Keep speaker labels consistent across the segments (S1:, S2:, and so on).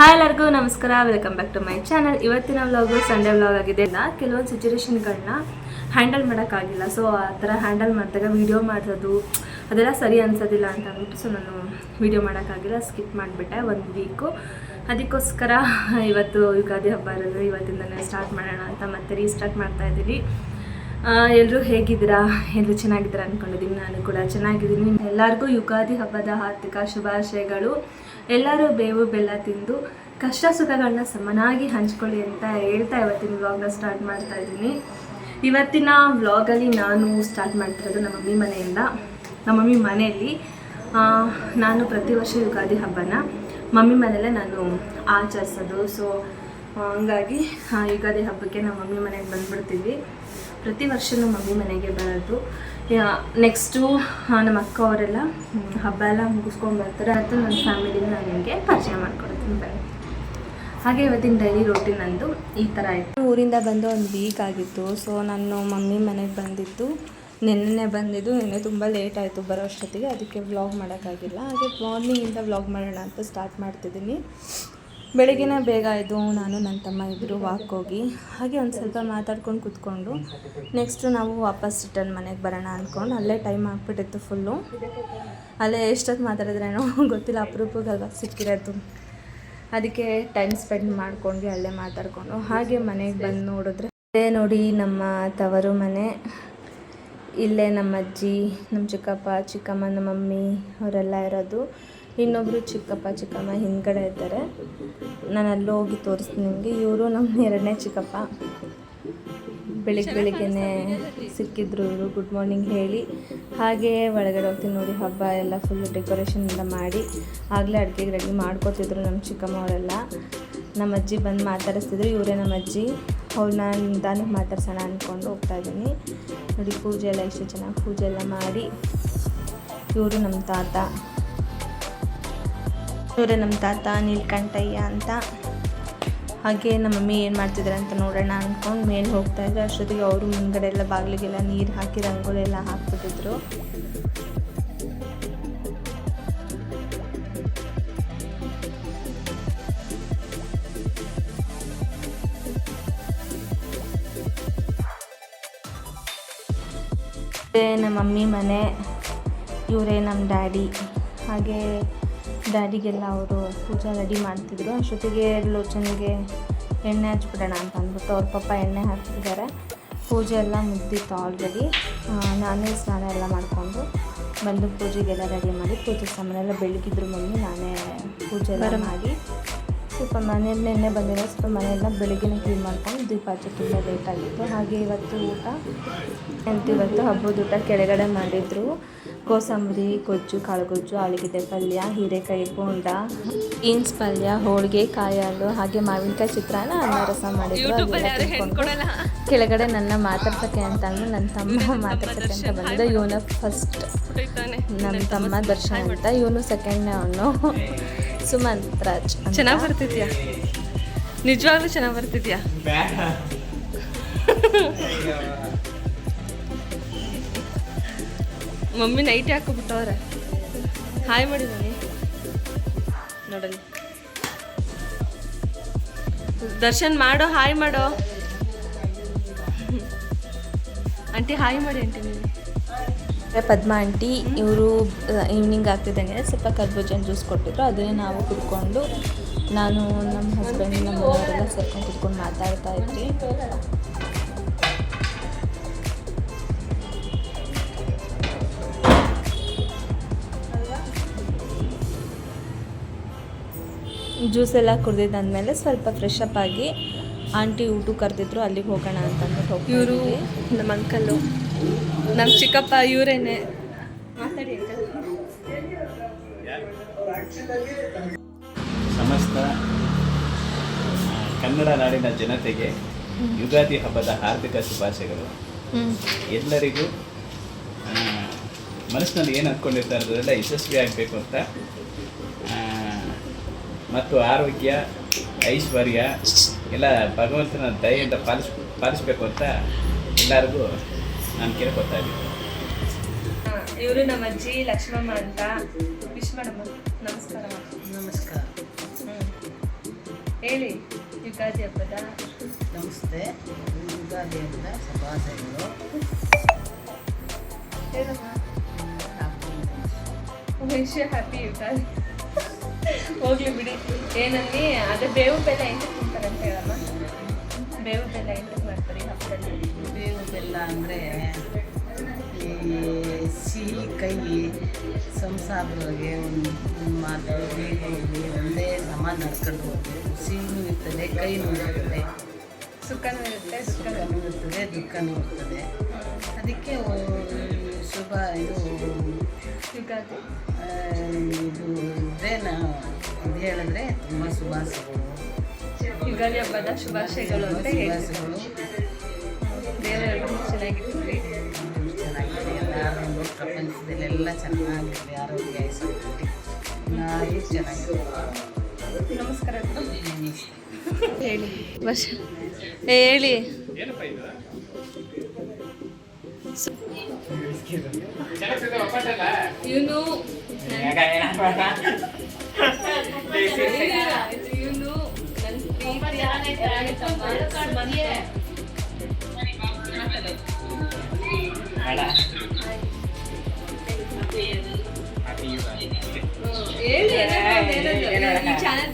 S1: Hi ಎಲ್ಲರಿಗೂ ನಮಸ್ಕಾರ. Welcome back to my channel ಇವತ್ತಿನ ವ್ಲಾಗು ಸಂಡೇ ವ್ಲಾಗ್ ಆಗಿದೆ. ಕೆಲವೊಂದು ಸಿಚುವೇಶನ್ಗಳನ್ನ ಹ್ಯಾಂಡಲ್ ಮಾಡೋಕ್ಕಾಗಿಲ್ಲ ಸೊ ಆ ಥರ ಹ್ಯಾಂಡಲ್ ಮಾಡಿದಾಗ ವೀಡಿಯೋ ಮಾಡೋದು ಅದೆಲ್ಲ ಸರಿ ಅನ್ಸೋದಿಲ್ಲ ಅಂತ ಅಂದ್ಬಿಟ್ಟು ಸೊ ನಾನು ವೀಡಿಯೋ ಮಾಡೋಕ್ಕಾಗಿಲ್ಲ ಸ್ಕಿಪ್ ಮಾಡಿಬಿಟ್ಟೆ ಒಂದು ವೀಕು ಅದಕ್ಕೋಸ್ಕರ ಇವತ್ತು ಯುಗಾದಿ ಹಬ್ಬ ಇರೋದು ಇವತ್ತಿಂದನೇ ಸ್ಟಾರ್ಟ್ ಮಾಡೋಣ ಅಂತ ಮತ್ತೆ ರೀಸ್ಟಾರ್ಟ್ ಮಾಡ್ತಾ ಇದ್ದೀನಿ. ಎಲ್ಲರೂ ಹೇಗಿದ್ದೀರಾ? ಎಲ್ಲರೂ ಚೆನ್ನಾಗಿದ್ದೀರಾ ಅಂದ್ಕೊಂಡಿದ್ದೀನಿ ನಾನು ಕೂಡ ಚೆನ್ನಾಗಿದ್ದೀನಿ. ಎಲ್ಲರಿಗೂ ಯುಗಾದಿ ಹಬ್ಬದ ಹಾರ್ದಿಕ ಶುಭಾಶಯಗಳು. ಎಲ್ಲರೂ ಬೇವು ಬೆಲ್ಲ ತಿಂದು ಕಷ್ಟ ಸುಖಗಳನ್ನ ಸಮನಾಗಿ ಹಂಚ್ಕೊಳ್ಳಿ ಅಂತ ಹೇಳ್ತಾ ಇವತ್ತಿನ ವ್ಲಾಗ್ನ ಸ್ಟಾರ್ಟ್ ಮಾಡ್ತಾ ಇದ್ದೀನಿ. ಇವತ್ತಿನ ವ್ಲಾಗಲ್ಲಿ ನಾನು ಸ್ಟಾರ್ಟ್ ಮಾಡ್ತಿರೋದು ನಮ್ಮ ಮಮ್ಮಿ ಮನೆಯಿಂದ. ನಮ್ಮ ಮಮ್ಮಿ ಮನೆಯಲ್ಲಿ ನಾನು ಪ್ರತಿ ವರ್ಷ ಯುಗಾದಿ ಹಬ್ಬನ ಮಮ್ಮಿ ಮನೆಯಲ್ಲೇ ನಾನು ಆಚರಿಸೋದು. ಸೊ ಹಂಗಾಗಿ ಯುಗಾದಿ ಹಬ್ಬಕ್ಕೆ ನಮ್ಮ ಮಮ್ಮಿ ಮನೆಗೆ ಬಂದ್ಬಿಡ್ತೀವಿ. ಪ್ರತಿ ವರ್ಷನೂ ಮಗು ಮನೆಗೆ ಬರೋದು. ನೆಕ್ಸ್ಟು ನಮ್ಮ ಅಕ್ಕ ಅವರೆಲ್ಲ ಹಬ್ಬ ಎಲ್ಲ ಮುಗಿಸ್ಕೊಂಡು ಬರ್ತಾರೆ. ಮತ್ತು ನನ್ನ ಫ್ಯಾಮಿಲಿನ ನಾನು ನಿಮಗೆ ಪರಿಚಯ ಮಾಡ್ಕೊಡ್ತೀನಿ ಬನ್ನಿ. ಹಾಗೆ ಇವತ್ತಿನ ಡೈಲಿ ರೋಟೀನ್ ನಂದು ಈ ಥರ ಆಯಿತು. ಊರಿಂದ ಬಂದು ಒಂದು ವೀಕ್ ಆಗಿತ್ತು. ಸೊ ನಾನು ಮಮ್ಮಿ ಮನೆಗೆ ಬಂದಿದ್ದು. ನಿನ್ನೆ ಬಂದಿದ್ದು. ನಿನ್ನೆ ತುಂಬ ಲೇಟ್ ಆಯಿತು ಬರೋ ಅಷ್ಟೊತ್ತಿಗೆ. ಅದಕ್ಕೆ ವ್ಲಾಗ್ ಮಾಡೋಕ್ಕಾಗಿಲ್ಲ. ಹಾಗೆ ಮಾರ್ನಿಂಗಿಂದ ವ್ಲಾಗ್ ಮಾಡೋಣ ಅಂತ ಸ್ಟಾರ್ಟ್ ಮಾಡ್ತಿದ್ದೀನಿ. ಬೆಳಗ್ಗೆನೇ ಬೇಗ ಎದ್ದು ನಾನು ನನ್ನ ತಮ್ಮ ಇಬ್ಬರು ವಾಕ್ ಹೋಗಿ, ಹಾಗೆ ಒಂದು ಸ್ವಲ್ಪ ಮಾತಾಡ್ಕೊಂಡು ಕುತ್ಕೊಂಡು ನೆಕ್ಸ್ಟು ನಾವು ವಾಪಸ್ ರಿಟರ್ನ್ ಮನೆಗೆ ಬರೋಣ ಅಂದ್ಕೊಂಡು ಅಲ್ಲೇ ಟೈಮ್ ಆಗಿಬಿಟ್ಟಿತ್ತು ಫುಲ್ಲು ಅಲ್ಲೇ ಎಷ್ಟೊತ್ತು ಮಾತಾಡಿದ್ರೇನೋ ಗೊತ್ತಿಲ್ಲ ಅಪರೂಪಕ್ಕಲ್ವ ಸಿಕ್ಕಿರೋದು. ಅದಕ್ಕೆ ಟೈಮ್ ಸ್ಪೆಂಡ್ ಮಾಡ್ಕೊಂಡು ಅಲ್ಲೇ ಮಾತಾಡ್ಕೊಂಡು ಹಾಗೆ ಮನೆಗೆ ಬಂದು ನೋಡಿದ್ರೆ ಅದೇ ನೋಡಿ ನಮ್ಮ ತವರು ಮನೆ. ಇಲ್ಲೇ ನಮ್ಮ ಅಜ್ಜಿ, ನಮ್ಮ ಚಿಕ್ಕಪ್ಪ, ಚಿಕ್ಕಮ್ಮ, ನಮ್ಮ ಮಮ್ಮಿ, ಅವರೆಲ್ಲ ಇರೋದು. ಇನ್ನೊಬ್ಬರು ಚಿಕ್ಕಪ್ಪ, ಚಿಕ್ಕಮ್ಮ ಹಿಂದ್ಗಡೆ ಇದ್ದಾರೆ. ನಾನು ಅಲ್ಲಿ ಹೋಗಿ ತೋರಿಸ್ತೀನಿ ನಿಮಗೆ. ಇವರು ನಮ್ಮ ಎರಡನೇ ಚಿಕ್ಕಪ್ಪ. ಬೆಳಿಗ್ಗೆ ಬೆಳಿಗ್ಗೆನೆ ಸಿಕ್ಕಿದ್ರು ಇವರು. ಗುಡ್ ಮಾರ್ನಿಂಗ್ ಹೇಳಿ. ಹಾಗೆ ಒಳಗಡೆ ಹೋಗ್ತೀನಿ ನೋಡಿ, ಹಬ್ಬ ಎಲ್ಲ ಫುಲ್ ಡೆಕೋರೇಷನ್ ಎಲ್ಲ ಮಾಡಿ. ಆಗಲೇ ಅಡುಗೆಗೆ ರೆಡಿ ಮಾಡ್ಕೋತಿದ್ರು ನಮ್ಮ ಚಿಕ್ಕಮ್ಮ ಅವರೆಲ್ಲ. ನಮ್ಮ ಅಜ್ಜಿ ಬಂದು ಮಾತಾಡಿಸ್ತಿದ್ರು. ಇವರೇ ನಮ್ಮ ಅಜ್ಜಿ. ಅವ್ರನ್ನ ನಿಧಾನಕ್ಕೆ ಮಾತಾಡ್ಸೋಣ ಅಂದ್ಕೊಂಡು ಹೋಗ್ತಾ ಇದ್ದೀನಿ. ನೋಡಿ, ಪೂಜೆ ಎಲ್ಲ ಎಷ್ಟು ಚೆನ್ನಾಗಿ ಪೂಜೆ ಎಲ್ಲ ಮಾಡಿ. ಇವರು ನಮ್ಮ ತಾತ. ಇವರೇ ನಮ್ಮ ತಾತ, ನೀಲ್ಕಂಠಯ್ಯ ಅಂತ. ಹಾಗೆ ನಮ್ಮ ಮಮ್ಮಿ ಏನು ಮಾಡ್ತಿದ್ದಾರೆ ಅಂತ ನೋಡೋಣ ಅಂದ್ಕೊಂಡು ಮೇಲೆ ಹೋಗ್ತಾ ಇದ್ದರು ಅಷ್ಟೊತ್ತಿಗೆ ಅವರು ಮುಂದ್ಗಡೆ ಎಲ್ಲ ಬಾಗಿಲಿಗೆಲ್ಲ ನೀರು ಹಾಕಿ ರಂಗೋಲಿ ಎಲ್ಲ ಹಾಕ್ಬಿಟ್ಟಿದ್ರು ನಮ್ಮ ಮಮ್ಮಿ ಮನೆ, ಇವರೇ ನಮ್ಮ ಡ್ಯಾಡಿ. ಹಾಗೆ ಡ್ಯಾಡಿಗೆಲ್ಲ ಅವರು ಪೂಜಾ ರೆಡಿ ಮಾಡ್ತಿದ್ರು. ಅಷ್ಟೊತ್ತಿಗೆ ಲೋಚನಿಗೆ ಎಣ್ಣೆ ಹಚ್ಬಿಡೋಣ ಅಂತ ಅಂದ್ಬಿಟ್ಟು ಅವ್ರ ಪಾಪ ಎಣ್ಣೆ ಹಾಕ್ತಿದ್ದಾರೆ. ಪೂಜೆ ಎಲ್ಲ ಮುಗ್ದಿತ್ತು ಆಲ್ರೆಡಿ ನಾನೇ ಸ್ನಾನ ಎಲ್ಲ ಮಾಡಿಕೊಂಡು ಬಂದು ಪೂಜೆಗೆಲ್ಲ ರೆಡಿ ಮಾಡಿ ಪೂಜೆ ಸಾಮಾನೆಲ್ಲ ಬೆಳಗಿದ್ರು ಮಮ್ಮಿ ನಾನೇ ಪೂಜೆ ಎಲ್ಲ ಮಾಡಿ. ಸ್ವಲ್ಪ ಮನೇಲಿ ನೆನ್ನೆ ಬಂದಿರೋ ಸ್ವಲ್ಪ ಮನೆಯೆಲ್ಲ ಬೆಳಗ್ಗೆನೇ ಕ್ಲೀನ್ ಮಾಡ್ಕೊಂಡು ದೀಪ ಹಚ್ಚಿ ತುಂಬ ಲೇಟ್ ಆಗಿತ್ತು. ಹಾಗೆ ಇವತ್ತು ಊಟ ಅಂತ ಇವತ್ತು ಹಬ್ಬದ ಊಟ? ಕೆಳಗಡೆ ಮಾಡಿದ್ರು. ಕೋಸಂಬರಿ ಗೊಜ್ಜು ಕಾಳುಗೊಜ್ಜು ಆಲೂಗಡ್ಡೆ ಪಲ್ಯ ಹೀರೆಕಾಯಿ ಬೋಂಡ ಬೀನ್ಸ್ ಪಲ್ಯ ಹೋಳಿಗೆ ಕಾಯಿ ಹಾಲು ಹಾಗೆ ಮಾವಿನಕಾಯಿ ಚಿತ್ರಾನ್ನ ಅನ್ನ ರಸ ಮಾಡಿದ್ರು ಕೆಳಗಡೆ ನನ್ನ ಮಾತಾಡ್ಸಕ್ಕೆ ಅಂತ ಅಂದ್ರೆ ನನ್ನ ತಮ್ಮ ಮಾತಾಡ್ಸಕ್ಕೆ ಅಂತ ಬಂದಿದ್ದ. ಇವನ ಫಸ್ಟ್ ನನ್ನ ತಮ್ಮ ದರ್ಶನ್ ಅಂತ. ಇವನು ಸೆಕೆಂಡ್ ಅವನು. ಸುಮಂತ್ ರಾಜ್
S2: ಚೆನ್ನಾಗಿ ಬರ್ತಿದ್ಯಾ? ನಿಜವಾಗ್ಲೂ ಚೆನ್ನಾಗಿ ಬರ್ತಿದ್ಯಾ? ಮಮ್ಮಿ ನೈಟ್ ಹಾಕೋಬಿಟ್ಟವ್ರೆ ಹಾಯ್ ಮಾಡಿ ಮಮ್ಮಿ. ನೋಡಲಿ ದರ್ಶನ್ ಮಾಡೋ ಹಾಯ್ ಮಾಡೋ. ಆಂಟಿ ಹಾಯ್ ಮಾಡಿ ಆಂಟಿ ನೀವು
S1: ಪದ್ಮ ಆಂಟಿ ಇವರು ಈವ್ನಿಂಗ್ ಆಗ್ತಿದ್ದಂಗೆ ಸ್ವಲ್ಪ ಕರ್ಬೂಜನ್ ಜ್ಯೂಸ್ ಕೊಟ್ಟಿದ್ರು. ಅದನ್ನೇ ನಾವು ಕುಡ್ಕೊಂಡು ನಾನು ನಮ್ಮ ಹಸ್ಬೆಂಡ್ ನಮ್ಮ ಮನೆಯವರೆಲ್ಲ ಸೇರ್ಕೊಂಡು ಕುತ್ಕೊಂಡು ಮಾತಾಡ್ತಾ ಇದ್ವಿ. ಜ್ಯೂಸ್ ಎಲ್ಲ ಮೇಲೆ ಸ್ವಲ್ಪ ಫ್ರೆಶ್ ಅಪ್ ಆಗಿ ಆಂಟಿ ಊಟ ಕರೆದಿದ್ರು ಅಲ್ಲಿಗೆ ಹೋಗೋಣ ಅಂತ ಹೋಗಿ
S2: ಇವರು ನಮ್ಮ ಅಂಕಲ್ಲು ನಮ್ಮ ಚಿಕ್ಕಪ್ಪ ಇವರೇನೆ. ಮಾತಾಡಿ
S3: ಸಮಸ್ತ ಕನ್ನಡ ನಾಡಿನ ಜನತೆಗೆ ಯುಗಾದಿ ಹಬ್ಬದ ಹಾರ್ದಿಕ ಶುಭಾಶಯಗಳು. ಎಲ್ಲರಿಗೂ ಮನಸ್ಸಿನಲ್ಲಿ ಏನು ಅಂದ್ಕೊಂಡಿರ್ತಾರೆ ಅದರೆಲ್ಲ ಯಶಸ್ವಿ ಆಗಬೇಕು ಅಂತ ಮತ್ತು ಆರೋಗ್ಯ ಐಶ್ವರ್ಯ ಎಲ್ಲ ಭಗವಂತನ ದಯೆಯಿಂದ ಪಾಲಿಸ್ ಪಾಲಿಸಬೇಕು ಅಂತ ಎಲ್ಲರಿಗೂ ನಾನು ಕೇಳ್ಕೊತಾ ಇದ್ದೀನಿ.
S1: ಇವರು ನಮ್ಮ ಅಜ್ಜಿ ಲಕ್ಷ್ಮಮ್ಮ ಅಂತ ವಿಶ್ ಮಾಡಮ್ಮ. ನಮಸ್ಕಾರ
S2: ನಮಸ್ಕಾರ. ಹೇಳಿ ಯುಗಾದಿ ಹಬ್ಬದ.
S4: ನಮಸ್ತೆ. ಯುಗಾದಿ ಹಬ್ಬದ ಶುಭಾಶಯಗಳು.
S2: ಹೇಳಮ್ಮ. Wish happy Ugadi. ಹೋಗ್ಲಿ ಬಿಡಿ. ಏನಲ್ಲಿ ಅದು ಬೇವು ಬೆಲ್ಲ ಎಂಟಕ್ಕೆ ತಿಂತಾರೆ ಅಂತ ಹೇಳಮ್ಮ. ಬೇವು ಬೆಲ್ಲ ಎಂಟಕ್ಕೆ ಮಾಡ್ತಾರೆ ಹಬ್ಬದಲ್ಲಿ
S4: ಬೇವು ಬೆಲ್ಲ ಅಂದರೆ ಸಿಹಿ ಕೈ ಸಂಸಾರದೊಳಗೆ ಒಂದು ಮಾತು ಹೋಗಿ ಒಂದೇ ಸಮ ನಡ್ಕೊಂಡು ಹೋಗಿ ಸಿಹಿನೂ ಇರ್ತದೆ ಕೈನೂ ಇರ್ತದೆ
S2: ಸುಖನೂ ಇರುತ್ತೆ
S4: ಸುಖನೂ ಇರ್ತದೆ ದುಃಖನೂ ಇರ್ತದೆ. ಅದಕ್ಕೆ ಶುಭ ಇದು
S2: ಯುಗಾದಿ.
S4: ಇದು ಇದ್ರೆ ನಾವು ಅದು ಹೇಳಿದ್ರೆ ತುಂಬ ಶುಭಾಶಯಗಳು.
S2: ಯುಗಾದಿ ಹಬ್ಬದ ಶುಭಾಶಯಗಳು ಅಂತ
S4: ಶುಭಾಶಯಗಳು.
S2: ದೇವರೆಲ್ಲರೂ ಚೆನ್ನಾಗಿರ್ತೀವಿ
S4: ಚೆನ್ನಾಗಿದೆ ಎಲ್ಲರೂ ಪ್ರಪಂಚದಲ್ಲೆಲ್ಲ ಚೆನ್ನಾಗಿರಲಿ ಆರೋಗ್ಯ ಎಲ್ಲರೂ ಚೆನ್ನಾಗಿದೆ
S2: ನಮಸ್ಕಾರ ಹೇಳಿ. ವರ್ಷ. ಹೇಳಿ. ಇವನು. ಹೇಳಿ ಚಾನೆಲ್?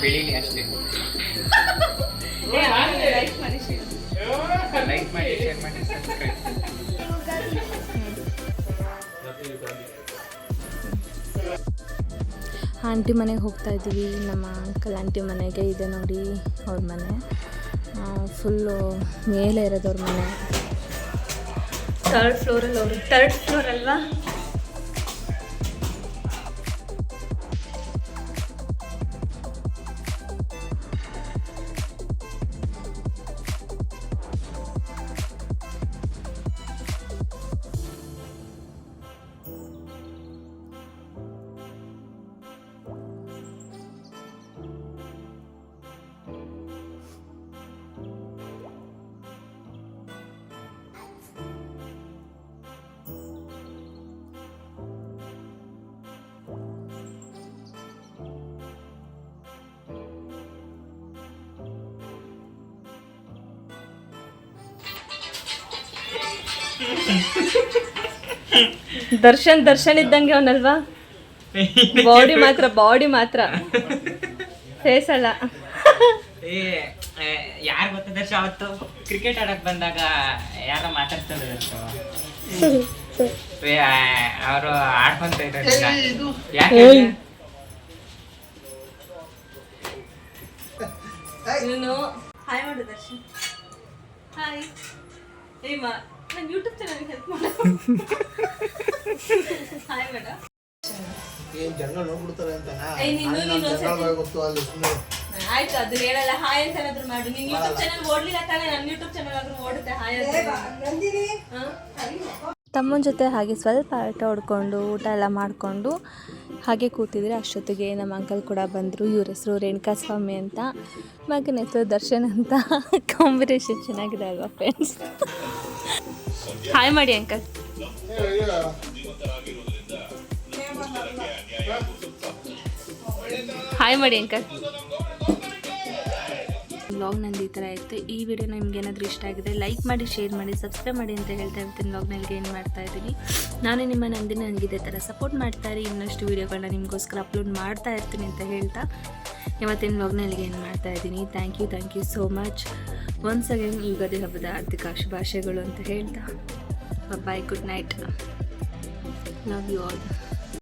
S5: ಬೆಳೀಲಿ ಅಷ್ಟೇ.
S1: ಆಂಟಿ ಮನೆಗೆ ಹೋಗ್ತಾ ಇದ್ದೀವಿ. ನಮ್ಮ ಅಂಕಲ್ ಆಂಟಿ ಮನೆಗೆ ಇದೆ ನೋಡಿ ಅವ್ರ ಮನೆ. ಫುಲ್ಲು ಮೇಲೆ ಇರೋದು ಅವ್ರ ಮನೆ.
S2: ತರ್ಡ್ ಫ್ಲೋರಲ್ಲಿ ಅವರು ತರ್ಡ್ ಫ್ಲೋರ್ ಅಲ್ವಾ? ದರ್ಶನ್ ದರ್ಶನ್ ಇದ್ದಂಗೆ ಅವನಲ್ವಾ? ಬಾಡಿ ಮಾತ್ರ ಬಾಡಿ ಮಾತ್ರ. ಫೇಸ್ ಅಲ್ಲ.
S5: ಏ ಯಾರು ಗೊತ್ತ ದರ್ಶ ಅವತ್ತು ಕ್ರಿಕೆಟ್ ಆಡಕ್ ಬಂದಾಗ ಯಾರ ಮಾತಾಡ್ತಾರೆ ಅವರು. ಆಡ್ಕೊಂತ
S2: ಇದ್ದಾರೆ ಹಾಯ್ ಮಾಡು ದರ್ಶನ್. ಹಾಯ್ ಏ ನನ್ನ ಯೂಟ್ಯೂಬ್ ಚಾನಲ್ಗೆ ಹೆಲ್ಪ್ ಮಾಡು. ಹಾಯ್ ಮೇಡಮ್
S6: ಏನ್ ಜನ ನೋಡ್ಬಿಡ್ತಾರೆ ಅಂತ
S2: ಏ, ನೀನು ನೀನು ಒಂದ್ಸತಿ-
S6: ಗೊತ್ತು ಅಲ್ಲಿ ಸುಮ್ಮನೆ
S2: ಆಯ್ತು ಅದು ಹೇಳಲ್ಲ ಹಾಯ್ ಅಂತ ಏನಾದ್ರು ಮಾಡು. ನಿನ್ ಯೂಟ್ಯೂಬ್ ಚಾನಲ್ ಓಡ್ಲಿಲ್ಲ ತಾನೆ ನನ್ನ ಯೂಟ್ಯೂಬ್ ಚಾನಲ್ ಆದ್ರೂ ಓಡುತ್ತೆ ಹಾಯ್ ಅಂತ. ಹಾ?
S1: ತಮ್ಮನ ಜೊತೆ ಹಾಗೆ ಸ್ವಲ್ಪ ಆಟ ಹೊಡ್ಕೊಂಡು, ಊಟ ಎಲ್ಲ ಮಾಡಿಕೊಂಡು ಹಾಗೆ ಕೂತಿದ್ರೆ ಅಷ್ಟೊತ್ತಿಗೆ ನಮ್ಮ ಅಂಕಲ್ ಕೂಡ ಬಂದರು. ಇವ್ರ ಹೆಸರು ರೇಣುಕಾ ಸ್ವಾಮಿ ಅಂತ. ಮಗನ ಹೆಸರು ದರ್ಶನ್ ಅಂತ. ಕಾಂಬಿನೇಷನ್ ಚೆನ್ನಾಗಿದೆ ಅಲ್ವಾ ಫ್ರೆಂಡ್ಸ್
S2: ಹಾಯ್ ಮಾಡಿ ಅಂಕಲ್ ಹಾಯ್ ಮಾಡಿ ಅಂಕಲ್
S1: ವ್ಲಾಗ್ ನಂದು ಈ ಥರ ಇತ್ತು. ಈ ವಿಡಿಯೋ ನಿಮ್ಗೆ ಏನಾದರೂ ಇಷ್ಟ ಆಗಿದೆ ಲೈಕ್ ಮಾಡಿ ಶೇರ್ ಮಾಡಿ ಸಬ್ಸ್ಕ್ರೈಬ್ ಮಾಡಿ ಅಂತ ಹೇಳ್ತಾ ಇರ್ತೀನಿ. ವ್ಲಾಗ್ನಲ್ಲಿ ಏನು ಮಾಡ್ತಾ ಇದ್ದೀನಿ? ನಾನು ನಿಮ್ಮ ನಂದಿನ ನನಗೆ ಇದೇ ಥರ ಸಪೋರ್ಟ್ ಮಾಡ್ತಾ ಇರಿ. ಇನ್ನಷ್ಟು ವೀಡಿಯೋಗಳನ್ನ ನಿಮಗೋಸ್ಕರ ಅಪ್ಲೋಡ್ ಮಾಡ್ತಾ ಇರ್ತೀನಿ ಅಂತ ಹೇಳ್ತಾ ಇವತ್ತಿನ ವ್ಲಾಗ್ನಲ್ಲಿ ಏನು ಮಾಡ್ತಾ ಇದ್ದೀನಿ? Thank you thank you so much once again Ugadi ಹಬ್ಬದ ಆರ್ಥಿಕ ಶುಭಾಶಯಗಳು ಅಂತ ಹೇಳ್ತಾ bye good night love you all